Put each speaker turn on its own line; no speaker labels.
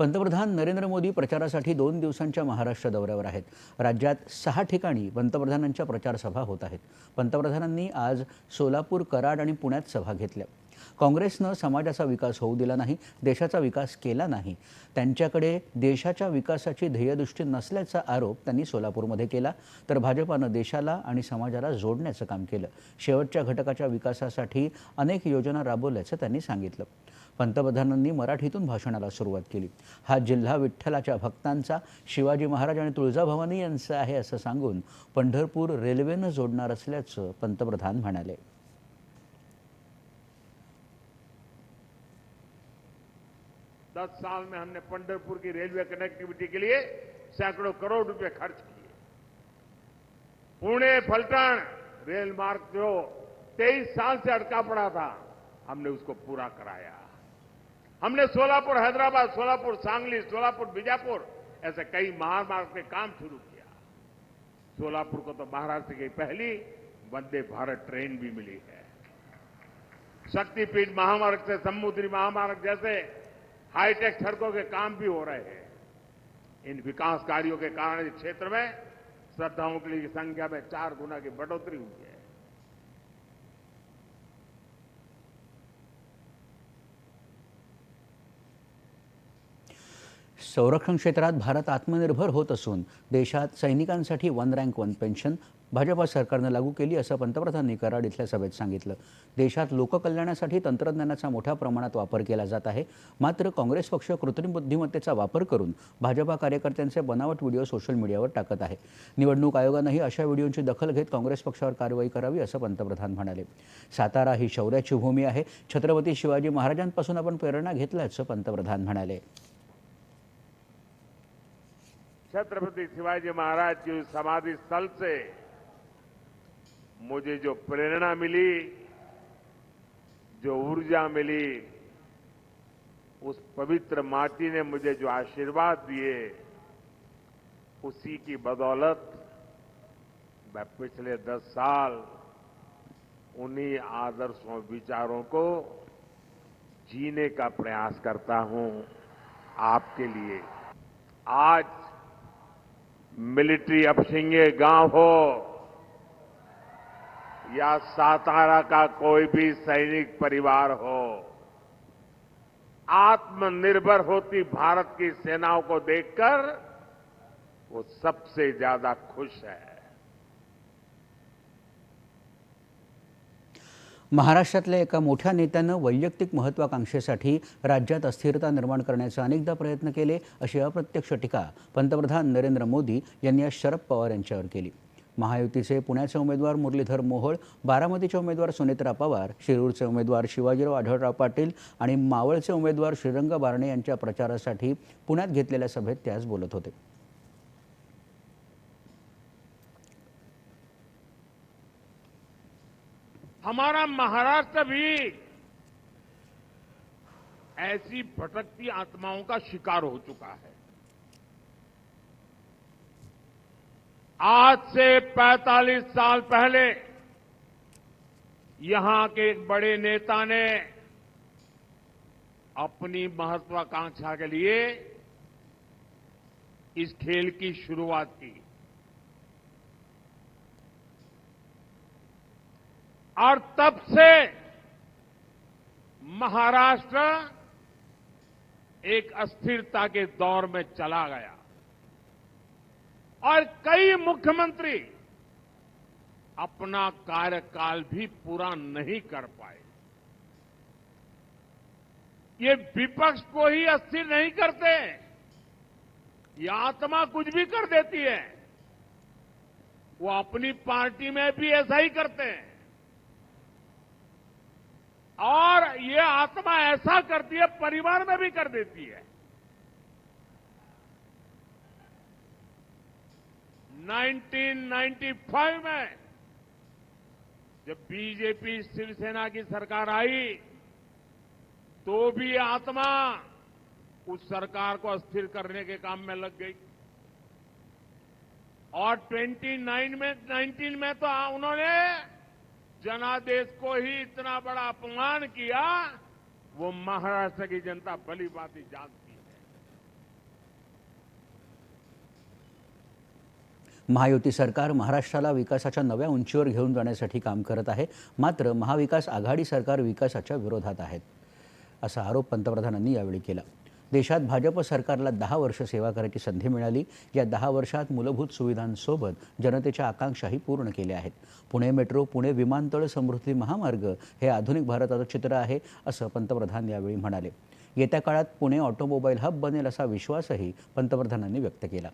पंतप्रधान नरेंद्र मोदी प्रचारासाठी दोन दिवसांच्या महाराष्ट्र दौऱ्यावर आहेत. राज्यात सहा ठिकाणी पंतप्रधानांच्या प्रचारसभा होत आहेत. पंतप्रधानांनी आज सोलापूर कराड आणि पुण्यात सभा घेतल्या. काँग्रेसनं समाजाचा विकास होऊ दिला नाही देशाचा विकास केला नाही. त्यांच्याकडे देशाच्या विकासाची ध्येयदृष्टी नसल्याचा आरोप त्यांनी सोलापूरमध्ये केला. तर भाजपानं देशाला आणि समाजाला जोडण्याचं काम केलं. शेवटच्या घटकाच्या विकासासाठी अनेक योजना राबवल्याचं त्यांनी सांगितलं. पंतप्रधानांनी मराठीतून भाषणाला सुरुवात केली. हा जिल्हा विठ्ठलाच्या भक्तांचा शिवाजी महाराज आणि तुळजाभवानी यांचा आहे असं सांगून पंढरपूर रेल्वेनं जोडणार असल्याचं पंतप्रधान म्हणाले.
दस साल में हमने पंढरपुर की रेलवे कनेक्टिविटी के लिए सैकड़ों करोड़ रुपए खर्च किए। पुणे फलटण रेल मार्ग जो तेईस साल से अटका पड़ा था हमने उसको पूरा कराया। हमने सोलापुर, हैदराबाद, सोलापुर, सांगली, सोलापुर, बीजापुर, ऐसे कई महामार्ग के काम शुरू किया। सोलापुर को तो महाराष्ट्र की पहली वंदे भारत ट्रेन भी मिली है। शक्तिपीठ महामार्ग से समुद्री महामार्ग जैसे हाईटेक सड़कों के काम भी हो रहे हैं। इन विकास कार्यों के कारण इस क्षेत्र में श्रद्धाओं की संख्या में चार गुना की बढ़ोतरी हुई है।
संरक्षण क्षेत्रात भारत आत्मनिर्भर होत असून देशात सैनिकांसाठी one rank one pension Bhajpa सरकारनं लागू केली असं पंतप्रधानांनी कराड इथल्या सभेत सांगितलं. देशात लोककल्याणासाठी तंत्रज्ञानाचा मोठ्या प्रमाणात वापर केला जात आहे. मात्र काँग्रेस पक्ष कृत्रिम बुद्धिमत्तेचा वापर करून भाजपा कार्यकर्त्यांचे बनावट व्हिडिओ सोशल मीडियावर टाकत आहे. निवडणूक आयोगानंही अशा व्हिडिओची दखल घेत काँग्रेस पक्षावर कारवाई करावी असं पंतप्रधान म्हणाले. सातारा ही शौर्याची भूमी आहे. छत्रपती शिवाजी महाराजांपासून आपण प्रेरणा घेतल्याचं पंतप्रधान म्हणाले.
छत्रपति शिवाजी महाराज की समाधि स्थल से मुझे जो प्रेरणा मिली, जो ऊर्जा मिली, उस पवित्र माटी ने मुझे जो आशीर्वाद दिए, उसी की बदौलत मैं पिछले दस साल उन्हीं आदर्शों, विचारों को जीने का प्रयास करता हूँ। आपके लिए आज मिलिट्री अपसिंगे गाँव हो, या सातारा का कोई भी सैनिक परिवार हो, आत्मनिर्भर होती भारत की सेनाओं को देखकर वो सबसे ज़्यादा खुश है।
महाराष्ट्रातल्या एका मोठ्या नेत्यानं वैयक्तिक महत्वाकांक्षेसाठी राज्यात अस्थिरता निर्माण करण्याचे अनेकदा प्रयत्न केले अशी अप्रत्यक्ष टीका पंतप्रधान नरेंद्र मोदी यांनी आज शरद पवार यांच्यावर केली. महायुतीचे पुण्याचे उमेदवार मुरलीधर मोहोळ बारामतीचे उमेदवार सुनेत्रा पवार शिरूरचे उमेदवार शिवाजीराव आढळराव पाटील आणि मावळचे उमेदवार श्रीरंग बारणे यांच्या प्रचारासाठी पुण्यात घेतलेल्या सभेत ते आज बोलत होते.
हमारा महाराष्ट्र भी ऐसी भटकती आत्माओं का शिकार हो चुका है। आज से 45 साल पहले यहाँ के एक बड़े नेता ने अपनी महत्वाकांक्षा के लिए इस खेल की शुरुआत की। और तब से महाराष्ट्र एक अस्थिरता के दौर में चला गया। और कई मुख्यमंत्री अपना कार्यकाल भी पूरा नहीं कर पाए। ये विपक्ष को ही अस्थिर नहीं करते, ये आत्मा कुछ भी कर देती है। वो अपनी पार्टी में भी ऐसा ही करते हैं। और ये आत्मा ऐसा करती है, परिवार में भी कर देती है। 1995 में जब बीजेपी शिवसेना की सरकार आई तो भी आत्मा उस सरकार को अस्थिर करने के काम में लग गई। और 29 में 19 में तो उन्होंने जनादेश को ही इतना बड़ा अपमान किया वो महाराष्ट्र की जनता भली बाती जानती
महायुती सरकार महाराष्ट्राला विकासाच्या नव्या उंचीवर घेऊन जाण्यासाठी काम करत आहे मात्र महाविकास आघाडी सरकार विकासाच्या विरोधात आहेत असा आरोप पंतप्रधानांनी यावेळी केला. देशात भाजप सरकारला दहा वर्ष सेवा करायची संधी मिळाली. या दहा वर्षात मूलभूत सुविधांसोबत जनतेच्या आकांक्षाही पूर्ण केल्या आहेत. पुणे मेट्रो पुणे विमानतळ समृद्धी महामार्ग हे आधुनिक भारताचं चित्र आहे असं पंतप्रधान यावेळी म्हणाले. येत्या काळात पुणे ऑटोमोबाईल हब बनेल असा विश्वासही पंतप्रधानांनी व्यक्त केला.